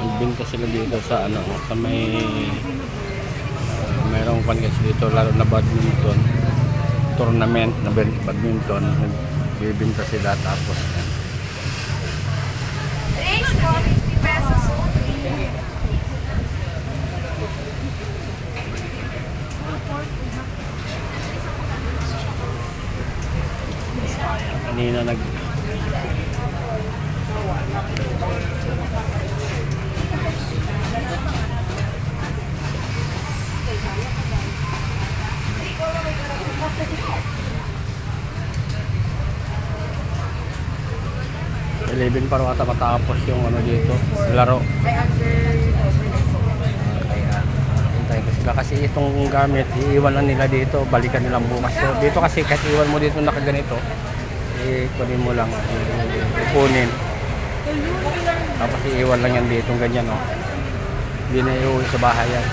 Nagbinta sila dito sa ano, sa may uh, mayroong pan kasi dito laro na badminton tournament na bad- badminton nagbibinta sila tapos yan. Thanks po, 50 pesos. kanina nag Eleven pa ata matapos yung ano dito, laro. Kaya hintayin ko sila kasi itong gamit iiwan lang nila dito, balikan nilang bukas. So, dito kasi kahit iwan mo dito nakaganito, eh kunin mo lang, kunin. Tapos iiwan lang yan dito ganyan no. Hindi na iuwi sa bahay yan.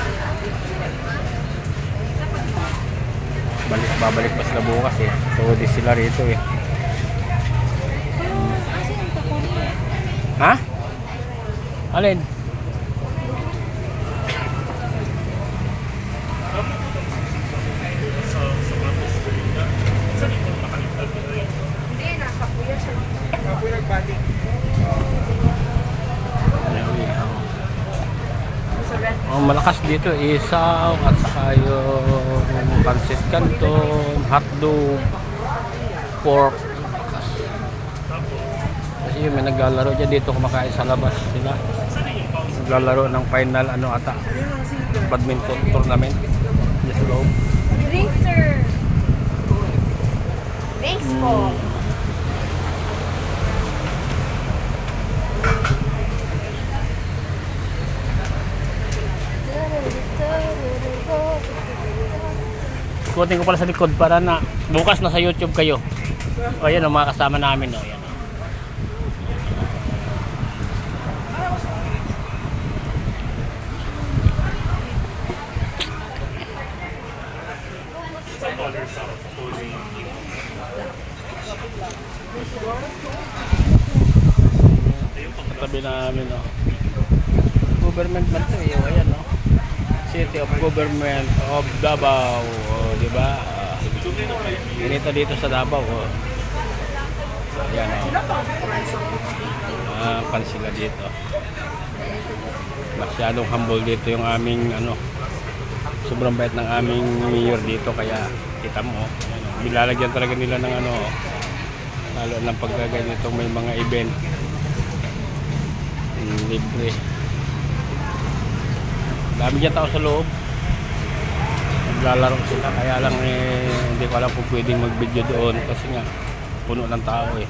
Balik, babalik pa sila bukas eh. So di sila rito eh. Ha? Alin? Ang malakas dito isaw at saka yung pancit canton, hotdog, pork. Yun, may naglalaro dyan dito kumakain sa labas sila. Naglalaro ng final ano ata badminton tournament. Sa loob. Drinks, sir. Thanks po. Ikutin ko pala sa likod para na bukas na sa YouTube kayo. O yan ang mga kasama namin. O, yan. Katabi namin o. Government man to eh. Ayan o. City of Government of Davao, oh, di ba? Ah, ganito dito sa Davao. Oh. Ayan oh. Ah, pan sila dito. Masyadong humble dito yung aming ano. Sobrang bait ng aming mayor dito kaya kita mo. Nilalagyan talaga nila ng ano. Lalo ng pagkaganito may mga event. Mm, libre. Dami dyan tao sa loob. Naglalaro sila. Kaya lang eh, hindi ko alam kung pwedeng mag-video doon kasi nga puno ng tao eh.